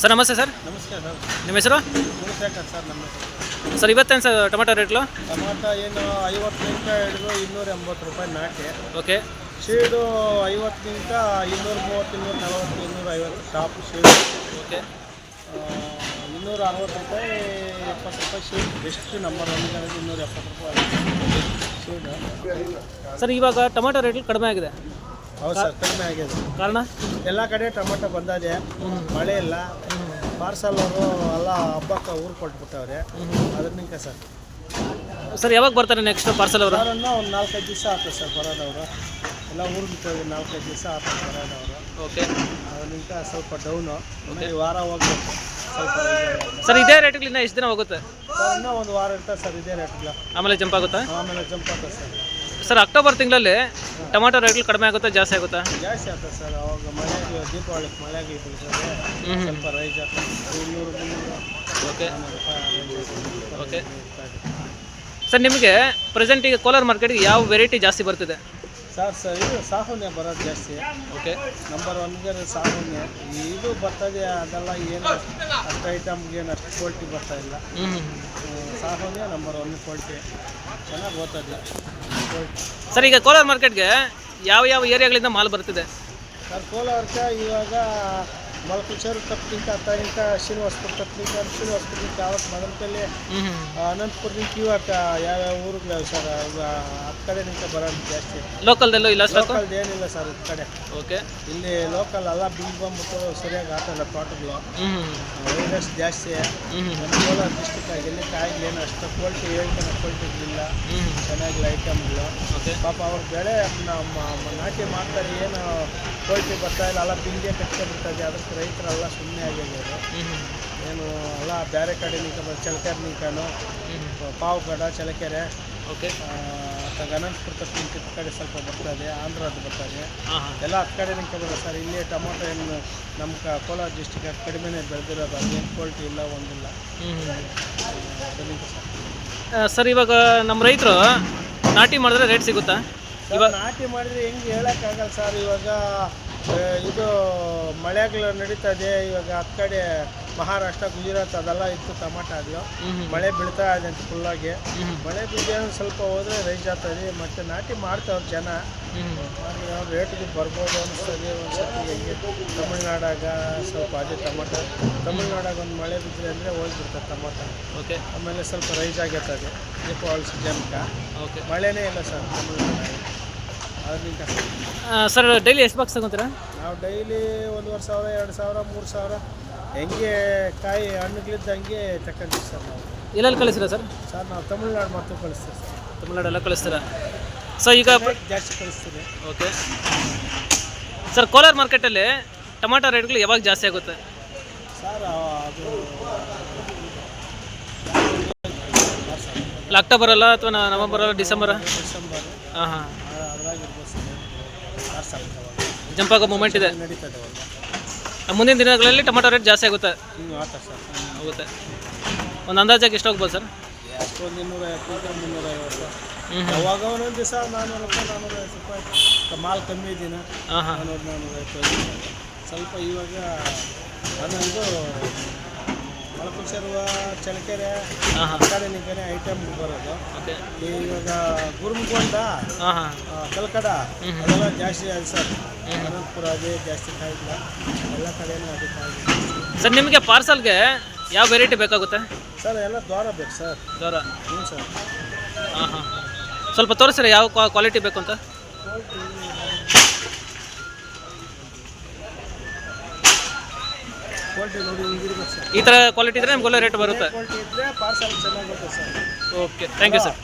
Sir ನಮಸ್ತೆ sir. ನಮಸ್ಕಾರ sir. ನಿಮ್ಮ ಹೆಸರು? ಗುಣಶೇಖರ್ ಸರ್ ನಮ್ಮ ಹೆಸರು. ಸರ್ ಇವತ್ತೇನು ಸರ್ ಟೊಮೆಟೊ ರೇಟ್ಲು ಟೊಮೆಟೊ ಏನು ಐವತ್ತರಿಂದ ಹಿಡಿದು ಇನ್ನೂರ ಎಂಬತ್ತು ರೂಪಾಯಿ ನಾಟಿ ಓಕೆ. ಶೀಡು ಐವತ್ತರಿಂದ ಇನ್ನೂರ ಮೂವತ್ತು ಇನ್ನೂರ ನಲವತ್ತು ಇನ್ನೂರ ಐವತ್ತು ಟಾಪ್ ಶೀಡು. ಓಕೆ. ಇನ್ನೂರ ಅರವತ್ತು ರೂಪಾಯಿ ಎಪ್ಪತ್ತು ರೂಪಾಯಿ ಶೀಡ್. ಬೆಸ್ಟ್ ನಂಬರ್ ಒನ್ ಇನ್ನೂರ ಎಪ್ಪತ್ತು ರೂಪಾಯಿ. ಶೀಡು ಸರ್ ಇವಾಗ ಟೊಮೆಟೊ ರೇಟ್ಲು ಕಡಿಮೆ ಆಗಿದೆ. ಹೌದು ಸರ್ ಕಡಿಮೆ ಆಗಿದೆ. ಕಾರಣ? ಎಲ್ಲ ಕಡೆ ಟೊಮೆಟೊ ಬಂದಿದೆ ಮಳೆ ಇಲ್ಲ. ಪಾರ್ಸಲ್ ಅವರು ಎಲ್ಲ ಹಬ್ಬಕ್ಕೆ ಊರು ಕೊಟ್ಬಿಟ್ಟವ್ರೆ. ಅದರಿಂದ ಸರ್. ಸರ್ ಯಾವಾಗ ಬರ್ತಾರೆ ನೆಕ್ಸ್ಟ್ ಪಾರ್ಸಲ್ ಅವರು? ಅವರನ್ನು ಒಂದು ನಾಲ್ಕೈದು ದಿವಸ ಆಗ್ತದೆ ಸರ್ ಬರೋದವರು. ಎಲ್ಲ ಊರು ಬಿಟ್ಟವ್ರಿ ನಾಲ್ಕೈದು ದಿವಸ ಆಗ್ತದೆ ಬರೋದವರು. ಓಕೆ ಅದರಿಂದ ಸ್ವಲ್ಪ ಡೌನು ಈ ವಾರ ಹೋಗ್ಬೇಕು. ಸ್ವಲ್ಪ ಸರ್ ಇದೇ ರೇಟ್ಗಳಿಂದ ಎಷ್ಟು ದಿನ ಹೋಗುತ್ತೆ? ಸರ್ ಇನ್ನೂ ಒಂದು ವಾರ ಇರ್ತದೆ ಸರ್ ಇದೇ ರೇಟ್ಗಳ ಆಮೇಲೆ ಜಂಪ್ ಆಗುತ್ತಾ? ಆಮೇಲೆ ಜಂಪ್ ಆಗುತ್ತೆ ಸರ್. ಸರ್ ಅಕ್ಟೋಬರ್ ತಿಂಗಳಲ್ಲಿ ಟೊಮೆಟೊ ರೇಟ್ಗಳು ಕಡಿಮೆ ಆಗುತ್ತಾ ಜಾಸ್ತಿ ಆಗುತ್ತಾ? ಜಾಸ್ತಿ ಆಗ್ತದೆ ಸರ್ ಅವಾಗ ಮಳೆಗೆ ದೀಪಾವಳಿ ಮಳೆಗೆ ಬೀಳ್ತದೆ ಹ್ಞೂ ಸ್ವಲ್ಪ ರೈಸ್ ಆಗ್ತದೆ. ಇನ್ನೂರು ಮುನ್ನೂರು. ಓಕೆ. ಓಕೆ. ಸರ್ ನಿಮಗೆ ಪ್ರೆಸೆಂಟ್ ಈಗ ಕೋಲಾರ ಮಾರ್ಕೆಟ್ಗೆ ಯಾವ ವೆರೈಟಿ ಜಾಸ್ತಿ ಬರ್ತಿದೆ? ಸರ್ ಸರ್ ಇದು ಸಾಹುನ್ಯ ಬರೋದು ಜಾಸ್ತಿ. ಓಕೆ ನಂಬರ್ ಒನ್ಗೆ ಸಾಹುನ್ಯ ಇದು ಬರ್ತದೆ ಅದೆಲ್ಲ ಏನು ಅಷ್ಟು ಐಟಮ್ಗೆ ಏನು ಅಷ್ಟು ಕ್ವಾಲಿಟಿ ಬರ್ತಾ ಇಲ್ಲ. ಸಾಹುನ್ಯ ನಂಬರ್ ಒನ್ ಕ್ವಾಲಿಟಿ ಚೆನ್ನಾಗಿ ಓದ್ತದೆ ಸರ್ ಈಗ ಕೋಲಾರ ಮಾರ್ಕೆಟ್ಗೆ ಯಾವ ಯಾವ ಏರಿಯಾಗಳಿಂದ ಮಾಲ್ ಬರ್ತಿದೆ ಸರ್ ಕೋಲಾರಕ್ಕೆ ಇವಾಗ ಮಲ್ಕುಚೇರು ತಪ್ಪಲಿಂಕ ಅತ್ತಾಗಿಂತ ಶ್ರೀನಿವಾಸಪುರ ತಪ್ಪಲಿಂಕ ಶ್ರೀನಿವಾಸಪುರದಿಂದ ಯಾವತ್ತು ಮದನಪಲ್ಲಿ ಅನಂತಪುರದಿಂದ ಇವಾಗ ಯಾವ್ಯಾವ ಊರುಗಳು ಸರ್ ಹತ್ತು ಕಡೆ ನಿಂತ ಬರೋದು ಜಾಸ್ತಿ ಲೋಕಲ್ದಲ್ಲೂ ಇಲ್ಲ ಲೋಕಲ್ದು ಏನಿಲ್ಲ ಸರ್ ಈ ಕಡೆ ಓಕೆ ಇಲ್ಲಿ ಲೋಕಲ್ ಎಲ್ಲ ಬಿಲ್ ಬಂದ್ಬಿಟ್ಟು ಸರಿಯಾಗಿ ಆಗ್ತಲ್ಲ ತೋಟಗಳು ವೈರಸ್ ಜಾಸ್ತಿ ನಮ್ಮ ಕೋಲಾರ ಡಿಸ್ಟಿಕ್ ಎಲ್ಲಿ ಕಾಯಿಲೆ ಏನು ಅಷ್ಟು ಕ್ವಾಲಿಟಿ ಹೇಳ್ತಾನೆ ಕ್ವಾಲಿಟಿ ಇಲ್ಲ ಚೆನ್ನಾಗಿಲ್ಲ ಐಟಮ್ಗಳು ಓಕೆ ಪಾಪ ಅವ್ರ ಬೆಳೆ ನಮ್ಮ ನಾಟಿ ಮಾಡ್ತಾರೆ ಏನು ಕ್ವಾಲಿಟಿ ಬರ್ತಾ ಇಲ್ಲ ಎಲ್ಲ ಬಿಂಗೆ ಕಟ್ಕೊಂಡಿರ್ತದೆ ಅದಕ್ಕೆ ರೈತರೆಲ್ಲ ಸುಮ್ಮನೆ ಆಗಿದ್ದಾರೆ. ಏನು ಎಲ್ಲ ಬೇರೆ ಕಡೆ ನಿಂತ ಚಳಕೆರೆ ಹ್ಞೂ ಪಾವಗಡ ಚಳಕೆರೆ ಓಕೆ. ಅನಂತಪುರ ತಕ್ಕ ಕಡೆ ಸ್ವಲ್ಪ ಬರ್ತದೆ ಆಂಧ್ರದ್ದು ಬರ್ತದೆ ಬರ್ತಾ ಇದೆ. ಎಲ್ಲ ಹತ್ತು ಕಡೆ ನಿಂತ್ಕೊಂಡು ಸರ್. ಇಲ್ಲಿ ಟೊಮೊಟೊ ಏನು ನಮ್ಮ ಕೋಲಾರ ಡಿಸ್ಟಿಕ್ ಕಡಿಮೆನೇ ಬೆಳೆದಿರೋದು. ಅದೇನು ಕ್ವಾಲಿಟಿ ಇಲ್ಲ ಒಂದಿಲ್ಲ. ಸರ್. ಇವಾಗ ನಮ್ಮ ರೈತರು ನಾಟಿ ಮಾಡಿದ್ರೆ ರೇಟ್ ಸಿಗುತ್ತಾ? ಇವಾಗ ನಾಟಿ ಮಾಡಿದ್ರೆ ಹೆಂಗೆ ಹೇಳೋಕ್ಕಾಗಲ್ಲ ಸರ್. ಇವಾಗ ಇದು ಮಳೆಗಳು ಇದೆ. ಇವಾಗ ಆ ಕಡೆ ಮಹಾರಾಷ್ಟ್ರ ಗುಜರಾತ್ ಅದೆಲ್ಲ ಇತ್ತು ಟಮಾಟ ಆಗಲು ಹ್ಞೂ ಹ್ಞೂ ಮಳೆ ಬೀಳ್ತಾ ಇದೆ ಅಂತ ಫುಲ್ಲಾಗಿ ಹ್ಞೂ ಮಳೆ ಬಿದ್ದ ಸ್ವಲ್ಪ ಹೋದ್ರೆ ರೈಸ್ ಆಗ್ತದೆ ಮತ್ತೆ ನಾಟಿ ಮಾಡ್ತಾವ್ರು ಜನ. ರೇಟ್ಗೆ ಬರ್ಬೋದು ಅನಿಸ್ತದೆ ಒಂದ್ಸತಿ ಹೆಂಗೆ. ತಮಿಳ್ನಾಡಾಗ ಸ್ವಲ್ಪ ಅದೇ ಟಮಾಟ. ತಮಿಳ್ನಾಡಾಗ ಒಂದು ಮಳೆ ಬಿದ್ದರೆ ಅಂದರೆ ಹೋಗ್ಬಿಡ್ತಾರೆ ಟಮಾಟ. ಓಕೆ ಆಮೇಲೆ ಸ್ವಲ್ಪ ರೈಸ್ ಆಗಿರ್ತದೆ ದೀಪಾವಳಿ ಸೀಸನ್ಗೆ. ಓಕೆ ಮಳೆನೇ ಇಲ್ಲ ಸರ್ ತಮಿಳ್ನಾಡಾಗ ಸರ್ ಡೈಲಿ ಎಷ್ಟು ಬಾಕ್ಸ್ ತಗೊಂತೀರಾ? ನಾವು ಡೈಲಿ ಒಂದೂವರೆ ಸಾವಿರ ಎರಡು ಸಾವಿರ ಮೂರು ಸಾವಿರ. ಹೆಂಗೆ ಕಾಯಿ ಹಣ್ಣುಗಳಿದ್ದಂಗೆ ತಕ್ಕಂತೀವಿ ಸರ್ ನಾವು. ಎಲ್ಲೆಲ್ಲಿ ಕಳಿಸ್ತೀರಾ ಸರ್? ಸರ್ ನಾವು ತಮಿಳ್ನಾಡು ಮತ್ತು ಕಳಿಸ್ತೀವಿ ಸರ್. ತಮಿಳ್ನಾಡೆಲ್ಲ ಕಳಿಸ್ತೀರಾ? ಸರ್ ಈಗ ಜಾಸ್ತಿ ಕಳಿಸ್ತೀವಿ. ಓಕೆ. ಸರ್ ಕೋಲಾರ ಮಾರ್ಕೆಟಲ್ಲಿ ಟೊಮಾಟೊ ರೇಟ್ಗಳು ಯಾವಾಗ ಜಾಸ್ತಿ ಆಗುತ್ತೆ? ಸರ್ ಅದು ಅಕ್ಟೋಬರಲ್ಲ ಅಥವಾ ನವಂಬರಲ್ಲ ಅಲ್ಲ ಡಿಸೆಂಬರ್ ಡಿಸೆಂಬರ್. ಹಾಂ ಹಾಂ ಅದ್ರಾಗಿರ್ಬೋದು ಸರ್. ಸರ್ ಜಂಪ್ ಆಗೋ ಮೂಮೆಂಟ್ ಇದೆ. ಮುಂದಿನ ದಿನಗಳಲ್ಲಿ ಟೊಮೆಟೊ ರೇಟ್ ಜಾಸ್ತಿ ಆಗುತ್ತೆ. ಹ್ಞೂ ಆತ ಸರ್. ಆಗುತ್ತೆ. ಒಂದು ಅಂದಾಜಾಗಿ ಎಷ್ಟು ಹೋಗ್ಬೋದು ಸರ್? ಅಷ್ಟೊಂದು ಇನ್ನೂರ ಐವತ್ತು ಅವಾಗ ಒಂದೊಂದು ದಿವಸ ನಾನ್ನೂರು ರೂಪಾಯಿ ಮಾಲ್ ಕಮ್ಮಿ ಇದ್ದೀನಿ ಹಾಂ ಹಾಂ ನಾನ್ನೂರು ಸ್ವಲ್ಪ ಇವಾಗ ಅದು ಇದು ಮಳಕುಸರ್ವ ಚಳಕೆರೆ ನಿಂಕನೆ ಐಟಮ್ ಬರೋದು. ಇವಾಗ ಗುರುಮುಖಂಡ ಕಲ್ಕಡ. ಅದೆಲ್ಲ ಜಾಸ್ತಿ ಆಗಿದೆ ಸರ್ ಅನಂತಪುರ ಅದೇ ಜಾಸ್ತಿ ಕಾಯಿಲ್ಲ ಎಲ್ಲ ಕಡೆನೂ ಅದು ಕಾಯಿಲ್ಲ ಸರ್ ನಿಮಗೆ ಪಾರ್ಸಲ್ಗೆ ಯಾವ ವೆರೈಟಿ ಬೇಕಾಗುತ್ತೆ? ಸರ್ ಎಲ್ಲ ದ್ವಾರ ಬೇಕು ಸರ್. ದ್ವಾರ. ಹ್ಞೂ ಸರ್. ಹಾಂ ಹಾಂ. ಸ್ವಲ್ಪ ತೋರಿಸ್ರಿ ಯಾವ ಕ್ವಾಲಿಟಿ ಬೇಕು ಅಂತ? ಕ್ವಾಲಿಟಿ ನೋಡಿ ಹಿಂಗಿರ್ಬೇಕು ಸರ್ ಈ ಥರ ಕ್ವಾಲಿಟಿ ಇದ್ರೆ ನಿಮ್ಗೆ ಒಳ್ಳೆ ರೇಟ್ ಬರುತ್ತೆ. ಕ್ವಾಲಿಟಿ ಇದ್ದರೆ ಪಾರ್ಸಲ್ ಚೆನ್ನಾಗಿ ಬರುತ್ತೆ sir okay thank you sir